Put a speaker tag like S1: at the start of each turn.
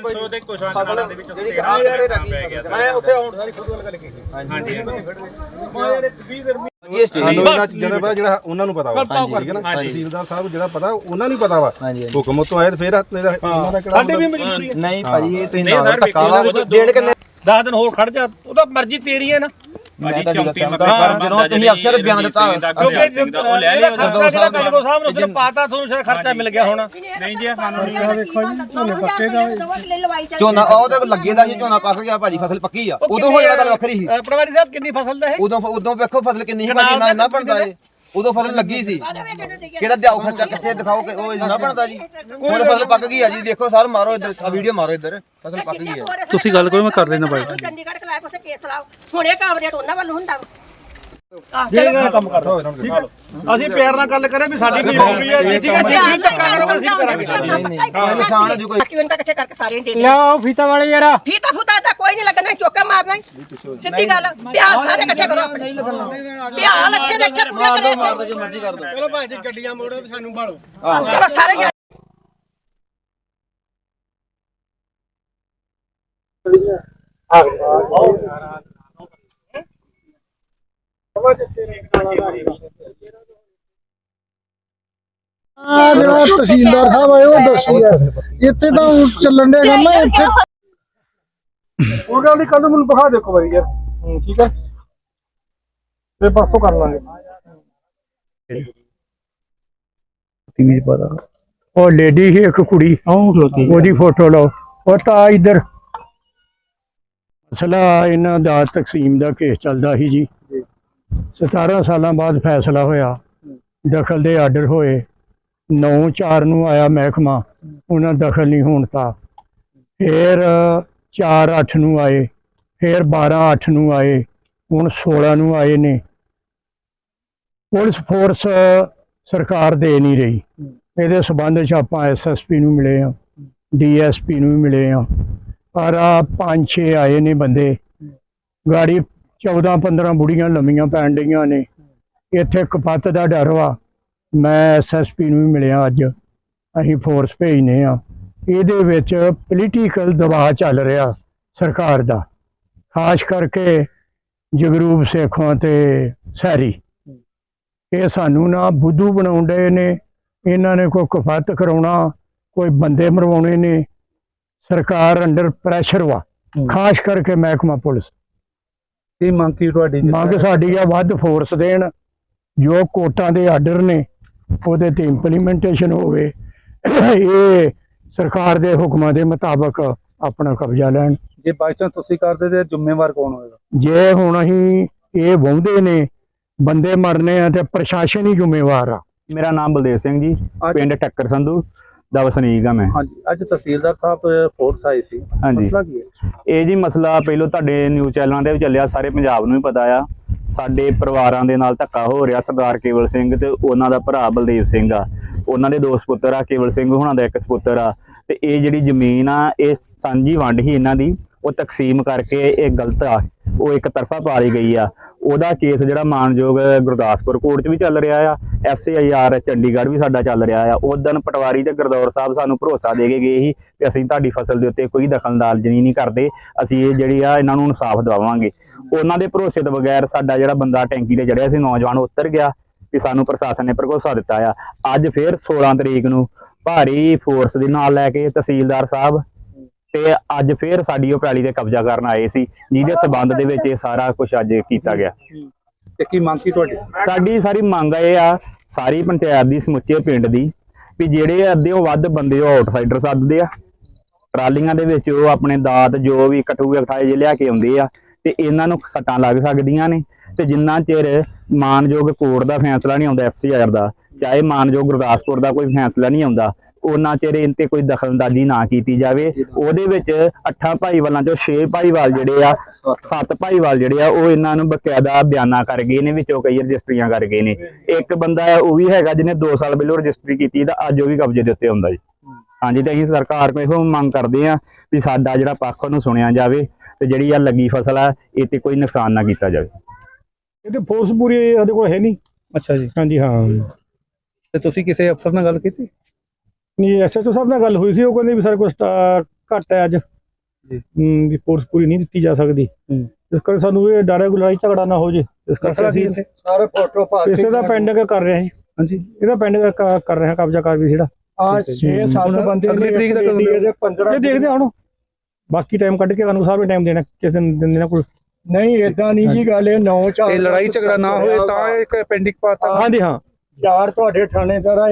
S1: 300 ਦੇ ਕੁਛ ਅੰਕਲਾਂ ਦੇ ਵਿੱਚ ਸੇਰਾ ਪੈ ਗਿਆ
S2: ਮੈਂ ਉੱਥੇ ਆਉਣ ਸਾਰੀ ਫੁੱਟਬਾਲ ਕਰਕੇ
S1: ਹਾਂਜੀ।
S2: ਮੈਂ ਯਾਰ 20 ਗਰਮੀ
S3: ਸਾਨੂੰ ਇਹਨਾਂ ਚੀਜ਼ਾਂ ਦਾ ਪਤਾ ਜਿਹੜਾ ਉਹਨਾਂ ਨੂੰ ਪਤਾ ਵਾ। ਠੀਕ ਹੈ ਨਾ? ਤਹਿਸੀਲਦਾਰ ਸਾਹਿਬ ਜਿਹੜਾ ਪਤਾ ਉਹਨਾਂ ਨੂੰ ਪਤਾ ਵਾ। ਹੁਕਮ ਤੋਂ ਆਏ ਤੇ ਫਿਰ ਇਹਨਾਂ ਦਾ ਕਿਹੜਾ
S2: ਸਾਡੇ ਵੀ ਮਜਬੂਰੀ ਹੈ।
S4: ਨਹੀਂ ਭਾਜੀ ਇਹ ਤੁਸੀਂ
S1: ਨਹੀਂ
S4: ਨਾਲ
S1: ਸਰ,
S4: ਧੱਕਾ ਵਾ
S1: ਵੇਖੋ,
S4: ਡੇਢ ਕਿੰਨੇ
S2: 10 ਦਿਨ ਹੋਰ ਖੜ ਜਾ ਉਹਦਾ ਮਰਜ਼ੀ ਤੇਰੀ ਹੈ ਨਾ।
S1: ਭਾਜੀ
S4: ਤਾਂ
S1: ਚੌਂਤੀ
S4: ਜਦੋਂ
S1: ਮਕਰ
S4: ਜਦੋਂ ਤੁਸੀਂ ਅਫਸਰ ਬਿਆਨ ਦਿੱਤਾ
S2: ਕਿਉਂਕਿ
S1: ਉਹ ਲੈ ਲਿਆ
S2: ਖਰਚਾ ਜਿਹੜਾ ਸਾਹਿਬ ਨੇ ਉਦੋਂ ਪਾਤਾ ਤੁਹਾਨੂੰ ਸ਼ਾਇਦ ਖਰਚਾ ਮਿਲ ਗਿਆ ਹੋਣਾ।
S1: ਨਹੀਂ ਜੀ ਸਾਨੂੰ
S4: ਝੋਨਾ ਉਹ ਤੇ ਲੱਗੇ ਦਾ ਸੀ ਝੋਨਾ ਪੱਕ ਗਿਆ ਭਾਜੀ ਫਸਲ ਪੱਕੀ ਆ। ਉਦੋਂ ਹੋ ਜਾਣਾ ਗੱਲ ਵੱਖਰੀ ਸੀ।
S2: ਪਟਵਾਰੀ ਸਾਹਿਬ ਕਿੰਨੀ ਫਸਲ ਦਾ ਹੈ
S4: ਉਦੋਂ ਉਦੋਂ ਵੇਖੋ ਫਸਲ ਕਿੰਨੀ ਸੀ ਭਾਜੀ ਨਾ ਇੰਨਾ ਬਣਦਾ ਏ ਉਦੋਂ ਫਸਲ ਲੱਗੀ ਸੀ। ਕਿਹਦਾ ਦਿਆਓ ਖਰਚਾ ਕਿੱਥੇ ਦਿਖਾਓ ਕਿ ਉਹ ਇੰਨਾ ਬਣਦਾ ਜੀ। ਹੁਣ ਫਸਲ ਪੱਕ ਗਈ ਆ ਜੀ ਦੇਖੋ ਸਰ ਮਾਰੋ ਇੱਧਰ ਆ ਵੀਡੀਓ ਮਾਰੋ ਇੱਧਰ। ਫਸਲ ਪੱਕ ਗਈ ਹੈ
S5: ਤੁਸੀਂ ਗੱਲ ਕਰੋ ਮੈਂ ਕਰ ਲੈਣਾ ਬਾਈ।
S6: ਚੰਡੀਗੜ੍ਹ ਕਲਾਇ ਪਾਸੇ ਕੇਸ ਲਾਓ। ਹੁਣ ਇਹ ਕੰਮ ਰੇਟ ਉਹਨਾਂ ਵੱਲ ਹੁੰਦਾ
S2: ਜਿਹੜਾ ਕੰਮ ਕਰਦਾ ਠੀਕ ਹੈ ਅਸੀਂ ਪਿਆਰ ਨਾਲ ਗੱਲ ਕਰੇ ਵੀ ਸਾਡੀ ਮਜਬੂਰੀ ਹੈ ਜੀ ਠੀਕ ਹੈ ਜੇ ਧੱਕਾ ਕਰੋਗੇ ਅਸੀਂ ਕਰਾਂਗੇ।
S4: ਨੁਕਸਾਨ ਜੋ ਕੋਈ
S6: ਕਿਉਂ ਇਕੱਠੇ ਕਰਕੇ ਸਾਰੇ ਦੇ
S5: ਲਿਆਓ ਫੀਤਾ ਵਾਲੇ ਯਾਰਾ।
S6: ਫੀਤਾ ਫੂਤਾ ਤਾਂ ਕੋਈ ਨਹੀਂ ਲੱਗਣਾ ਚੋਕਾ ਮਾਰਨਾ ਹੀ। ਸਿੱਧੀ ਗੱਲ ਪਿਆਰ ਸਾਰੇ ਇਕੱਠੇ ਕਰੋ ਆਪਣੇ। ਪਿਆਰ ਲੱਠੇ ਦੇ ਇੱਥੇ ਪੂਰੇ ਕਰੇ ਇੱਥੇ।
S4: ਜੋ ਮਰਜ਼ੀ ਕਰ ਦੋ
S5: ਚਲੋ ਭਾਈ ਜੀ ਗੱਡੀਆਂ ਮੋੜੋ ਤੇ ਸਾਨੂੰ ਭਾਲੋ
S6: ਚਲੋ ਸਾਰੇ
S7: ਆ ਜਿਹੜਾ ਤਹਿਸੀਲਦਾਰ ਸਾਹਿਬ ਆਏ ਉਹ ਦੱਸੀ ਆ ਇੱਥੇ ਤਾਂ ਚੱਲਣ ਦੇ ਕੰਮ ਆ ਇੱਥੇ
S2: ਉਹ ਗੱਲ ਦੀ ਕੱਲ ਮੈਨੂੰ ਦਿਖਾ ਦੇਖੋ ਬਾਈ ਯਾਰ। ਠੀਕ ਹੈ ਤੇ ਪਰਸੋਂ ਕਰ ਲਾਂਗੇ।
S7: ਉਹ ਲੇਡੀ ਸੀ ਇੱਕ ਕੁੜੀ ਉਹਦੀ ਫੋਟੋ ਲਓ। ਉਹ ਤਾਂ ਇੱਧਰ। ਮਸਲਾ ਇਹਨਾਂ ਦਾ ਤਕਸੀਮ ਦਾ ਕੇਸ ਚੱਲਦਾ ਸੀ ਜੀ। 17 ਸਾਲਾਂ ਬਾਅਦ ਫੈਸਲਾ ਹੋਇਆ। ਦਖਲ ਦੇ ਆਰਡਰ ਹੋਏ। 9-4 ਨੂੰ ਆਇਆ ਮਹਿਕਮਾ। ਉਹਨਾਂ ਦਖਲ ਨਹੀਂ ਹੋਣ ਤਾ ਫਿਰ 4-8 ਨੂੰ ਆਏ, ਫਿਰ 12-8 ਨੂੰ ਆਏ, ਹੁਣ 16 ਨੂੰ ਆਏ ਨੇ। ਪੁਲਿਸ ਫੋਰਸ ਸਰਕਾਰ ਦੇ ਨਹੀਂ ਰਹੀ। ਇਹਦੇ ਸਬੰਧ ਚ ਆਪਾਂ ਐਸਐਸਪੀ ਨੂੰ ਮਿਲੇ ਆ ਡੀਐਸਪੀ ਨੂੰ ਵੀ ਮਿਲੇ ਆ। ਪਰ ਆ ਪੰਜ ਛੇ ਆਏ ਨੇ ਬੰਦੇ। ਗਾੜੀ 14 15 ਬੁੜੀਆਂ ਲੰਮੀਆਂ ਪੈਣ ਡਈਆਂ ਨੇ। ਇੱਥੇ ਕਪੱਤ ਦਾ ਡਰ ਵਾ। ਮੈਂ ਐਸਐਸਪੀ ਨੂੰ ਵੀ ਮਿਲਿਆ ਅੱਜ। ਅਸੀਂ ਫੋਰਸ ਭੇਜਨੇ ਆ। ਇਹਦੇ ਵਿੱਚ ਪੋਲੀਟੀਕਲ ਦਬਾਅ ਚੱਲ ਰਿਹਾ ਸਰਕਾਰ ਦਾ ਖਾਸ ਕਰਕੇ ਜਗਰੂਪ ਸੇਖੋਂ ਤੇ ਸੈਰੀ ਇਹ ਸਾਨੂੰ ਨਾ ਬੁੱਧੂ ਬਣਾਉਂਦੇ ਨੇ ਇਹਨਾਂ ਨੇ ਕੋਈ ਕਫਾਤ ਕਰਾਉਣਾ ਕੋਈ ਬੰਦੇ ਮਰਵਾਉਣੇ ਨੇ ਸਰਕਾਰ ਅੰਡਰ ਪ੍ਰੈਸ਼ਰ ਵਾ ਖਾਸ ਕਰਕੇ ਮਹਿਕਮਾ ਪੁਲਿਸ।
S5: ਕੀ ਮੰਗ ਕੀ ਤੁਹਾਡੀ?
S7: ਮੰਗ ਸਾਡੀ ਆ ਵੱਧ ਫੋਰਸ ਦੇਣ ਜੋ ਕੋਰਟਾਂ ਦੇ ਆਰਡਰ ਨੇ ਉਹਦੇ ਤੇ ਇੰਪਲੀਮੈਂਟੇਸ਼ਨ ਹੋਵੇ। ਇਹ ਸਰਕਾਰ ਦੇ ਹੁਕਮਾਂ ਦੇ ਮੁਤਾਬਕ ਆਪਣਾ ਕਬਜ਼ਾ ਲੈਣ।
S5: ਜੇ ਬਾਈ ਚਾਂਸ ਤੁਸੀਂ ਕਰਦੇ ਤੇ ਜ਼ਿੰਮੇਵਾਰ ਕੌਣ ਹੋਏਗਾ?
S7: ਜੇ ਹੁਣ ਅਸੀਂ ਇਹ ਵਾਹੁੰਦੇ ਨੇ ਬੰਦੇ ਮਰਨੇ ਆ ਤੇ ਪ੍ਰਸ਼ਾਸਨ ਹੀ ਜ਼ਿੰਮੇਵਾਰ ਆ।
S8: ਮੇਰਾ ਨਾਮ ਬਲਦੇਵ ਸਿੰਘ ਜੀ ਪਿੰਡ ਟੱਕਰ ਸੰਧੂ ਦਾ ਵਸਨੀਕ ਆ ਮੈਂ।
S5: ਹਾਂਜੀ ਅੱਜ ਤਹਿਸੀਲਦਾਰ ਸਾਹਿਬ ਫੋਰਸ ਆਈ ਸੀ।
S8: ਹਾਂਜੀ।
S5: ਮਸਲਾ ਕੀ ਹੈ?
S8: ਇਹ ਜੀ ਮਸਲਾ ਪਹਿਲੋਂ ਤੁਹਾਡੇ ਨਿਊਜ਼ ਚੈਨਲਾਂ ਤੇ ਵੀ ਚੱਲਿਆ ਸਾਰੇ ਪੰਜਾਬ ਨੂੰ ਹੀ ਪਤਾ ਆ। ਸਾਡੇ ਪਰਿਵਾਰਾਂ ਦੇ ਨਾਲ ਧੱਕਾ ਹੋ ਰਿਹਾ ਸਰਦਾਰ ਕੇਵਲ ਸਿੰਘ ਤੇ ਉਹਨਾਂ ਦਾ ਭਰਾ ਬਲਦੇਵ ਸਿੰਘ ਆ। ਉਹਨਾਂ ਦੇ ਦੋ ਸਪੁੱਤਰ ਆ, ਕੇਵਲ ਸਿੰਘ ਹੁਣਾਂ ਦਾ ਇੱਕ ਸਪੁੱਤਰ ਆ। ਤੇ ਇਹ ਜਿਹੜੀ ਜ਼ਮੀਨ ਆ, ਇਹ ਸਾਂਝੀ ਵੰਡ ਹੀ ਇਹਨਾਂ ਦੀ, ਉਹ ਤਕਸੀਮ ਕਰਕੇ ਇਹ ਗਲਤ ਆ। ਉਹ ਇੱਕ ਤਰਫਾ ਪਾ ਲਈ ਗਈ ਆ। ਉਹਦਾ ਕੇਸ ਜਿਹੜਾ ਮਾਨਯੋਗ ਗੁਰਦਾਸਪੁਰ ਕੋਰਟ 'ਚ ਵੀ ਚੱਲ ਰਿਹਾ ਆ ਐਫਸੀਆਈਆਰ ਚੰਡੀਗੜ੍ਹ ਵੀ ਸਾਡਾ ਚੱਲ ਰਿਹਾ ਆ। ਉਦੋਂ ਪਟਵਾਰੀ ਤੇ ਗੁਰਦੌਰ ਸਾਹਿਬ ਸਾਨੂੰ ਭਰੋਸਾ ਦੇ ਕੇ ਗਏ ਸੀ ਕਿ ਅਸੀਂ ਤੁਹਾਡੀ ਫਸਲ ਦੇ ਉੱਤੇ ਕੋਈ ਦਖਲਅੰਦਾਜ਼ੀ ਨਹੀਂ ਕਰਦੇ, ਅਸੀਂ ਇਹ ਜਿਹੜੀ ਆ, ਇਹਨਾਂ ਨੂੰ ਇਨਸਾਫ ਦਿਵਾਵਾਂਗੇ। ਉਹਨਾਂ ਦੇ ਭਰੋਸੇ ਤੋਂ ਬਗੈਰ ਸਾਡਾ ਜਿਹੜਾ ਬੰਦਾ ਟੈਂਕੀ ਤੇ ਚੜਿਆ ਸੀ, ਨੌਜਵਾਨ ਉਤਰ ਗਿਆ। ਕਿ ਸਾਨੂੰ ਪ੍ਰਸ਼ਾਸਨ ਨੇ ਭਰੋਸਾ ਦਿੱਤਾ ਆ। ਅੱਜ ਫੇਰ 16 ਤਰੀਕ ਨੂੰ ਭਾਰੀ ਫੋਰਸ ਦੇ ਨਾਲ ਲੈ ਕੇ ਤਹਿਸੀਲਦਾਰ ਸਾਹਿਬ ਤੇ ਅੱਜ ਫੇਰ ਸਾਡੀ ਉਹ ਪੈਲੀ ਤੇ ਕਬਜ਼ਾ ਕਰਨ ਆਏ ਸੀ ਜਿਹਦੇ ਸਬੰਧ ਦੇ ਵਿੱਚ ਇਹ ਸਾਰਾ ਕੁਝ ਅੱਜ ਕੀਤਾ ਗਿਆ।
S5: ਤੇ ਕੀ ਮੰਗ ਕੀ ਤੁਹਾਡੀ?
S8: ਸਾਡੀ ਸਾਰੀ ਮੰਗ ਇਹ ਆ ਸਾਰੀ ਪੰਚਾਇਤ ਦੀ ਸਮੁੱਚੇ ਪਿੰਡ ਦੀ ਵੀ ਜਿਹੜੇ ਅੱਧਿਓਂ ਵੱਧ ਬੰਦੇ ਉਹ ਆਊਟਸਾਈਡਰ ਸੱਦਦੇ ਆ। ਟਰਾਲੀਆਂ ਦੇ ਵਿੱਚ ਉਹ ਆਪਣੇ ਦਾਤ ਜੋ ਵੀ ਕਟੂਏ ਕਠਾਏ ਜੇ ਲਿਆ ਕੇ ਆਉਂਦੇ ਆ ਤੇ ਇਹਨਾਂ ਨੂੰ ਸੱਟਾਂ ਲੱਗ ਸਕਦੀਆਂ ਨੇ। ਤੇ ਜਿੰਨਾ ਚਿਰ ਮਾਨਯੋਗ ਕੋਰਟ ਦਾ ਫੈਸਲਾ ਨਹੀਂ ਆਉਂਦਾ ਐਫਸੀਆਰ ਦਾ, ਚਾਹੇ ਮਾਨਯੋਗ ਗੁਰਦਾਸਪੁਰ ਦਾ ਕੋਈ ਫੈਸਲਾ ਨਹੀਂ ਆਉਂਦਾ, ਉਹਨਾਂ ਚਿਰ ਇਹਨਾਂ ਤੇ ਕੋਈ ਦਖਲਅੰਦਾਜ਼ੀ ਨਾ ਕੀਤੀ ਜਾਵੇ। ਉਹਦੇ ਵਿੱਚ ਅੱਠਾਂ ਭਾਈਵਾਲਾਂ ਚੋਂ ਛੇ ਭਾਈਵਾਲ ਜਿਹੜੇ ਆ, ਸੱਤ ਭਾਈਵਾਲ ਜਿਹੜੇ ਆ, ਉਹ ਇਹਨਾਂ ਨੂੰ ਬਕਾਇਦਾ ਬਿਆਨਾ ਕਰ ਗਏ ਨੇ, ਵਿੱਚੋਂ ਕਈ ਰਜਿਸਟਰੀਆਂ ਕਰ ਗਏ ਨੇ। ਇੱਕ ਬੰਦਾ ਉਹ ਵੀ ਹੈਗਾ ਜਿਹਨੇ 2 ਸਾਲ ਪਹਿਲਾਂ ਰਜਿਸਟਰੀ ਕੀਤੀ ਤਾਂ ਅੱਜ ਉਹ ਵੀ ਕਬਜ਼ੇ ਦੇ ਉੱਤੇ ਹੁੰਦਾ ਜੀ। ਹਾਂਜੀ, ਤੇ ਅਸੀਂ ਸਰਕਾਰ ਕੋਲ ਇਹੋ ਮੰਗ ਕਰਦੇ ਆ ਵੀ ਸਾਡਾ ਜਿਹੜਾ ਪੱਖ ਉਹਨੂੰ ਸੁਣਿਆ ਜਾਵੇ ਤੇ ਜਿਹੜੀ ਆ ਲੱਗੀ ਫਸਲ ਆ, ਇਹ ਤੇ ਕੋਈ ਨੁਕਸਾਨ ਨਾ ਕੀਤਾ ਜਾਵੇ।
S7: ਇਹਦੇ ਫੋਰਸ ਪੂਰੀ ਸਾਡੇ ਕੋਲ ਹੈ ਨਹੀਂ।
S5: ਅੱਛਾ ਜੀ।
S7: ਹਾਂਜੀ ਹਾਂ।
S5: ਤੇ ਤੁਸੀਂ ਕਿਸੇ ਅਫਸਰ ਨਾਲ ਗੱਲ ਕੀਤੀ?
S7: ਨਹੀਂ ਐਸਐਚਓ ਸਾਹਿਬ ਨਾਲ ਗੱਲ ਹੋਈ ਸੀ ਉਹ ਕਹਿੰਦੇ ਵੀ ਸਾਡੇ ਕੋਲ
S9: ਘੱਟ ਹੈ ਅੱਜ। ਹਮ, ਵੀ ਫੋਰਸ ਪੂਰੀ ਨਹੀਂ ਦਿੱਤੀ ਜਾ ਸਕਦੀ। ਇਸ ਕਰਕੇ ਸਾਨੂੰ ਇਹ ਡਰ ਹੈ ਕੋਈ ਲੜਾਈ ਝਗੜਾ ਨਾ ਹੋ ਜੇ। ਇਸ ਕਰਕੇ ਅਸੀਂ
S7: ਸਾਰੇ ਫੋਟੋ ਪਾ
S9: ਇਸੇ ਦਾ ਪੈਂਡਿੰਗ ਕਰ ਰਹੇ ਹਾਂ ਜੀ।
S5: ਹਾਂਜੀ।
S9: ਇਹਦਾ ਪੈਂਡਿੰਗ ਕਰ ਰਹੇ ਹਾਂ ਕਬਜ਼ਾ ਕਰ ਵੀ ਜਿਹੜਾ।
S7: ਆ 6-7 ਬੰਦੇ
S5: ਅਗਲੀ ਤਰੀਕ
S7: ਦੇ 15
S9: ਇਹ ਦੇਖਦੇ ਹਾਂ ਹੁਣ। ਬਾਕੀ ਟਾਈਮ ਕੱਢ ਕੇ ਕਾਨੂੰਨ ਸਾਹਿਬ ਨੇ ਟਾਈਮ ਦੇਣਾ ਕਿਸੇ ਦਿਨ ਦਿਨ ਦੇਣਾ ਕੋਈ
S7: ਨਹੀਂ ਇਦਾਂ ਨਹੀਂ ਜੀ ਗੱਲ ਇਹ 9 4
S5: ਇਹ ਲੜਾਈ ਝਗੜਾ ਨਾ ਹੋਵੇ ਤਾਂ ਇੱਕ ਪੈਂਡਿੰਗ ਪਾਤਾ
S9: ਹਾਂਜੀ ਹਾਂ।
S7: ਚਾਰ ਤੁਹਾਡੇ ਥਾਣੇਦਾਰ ਆ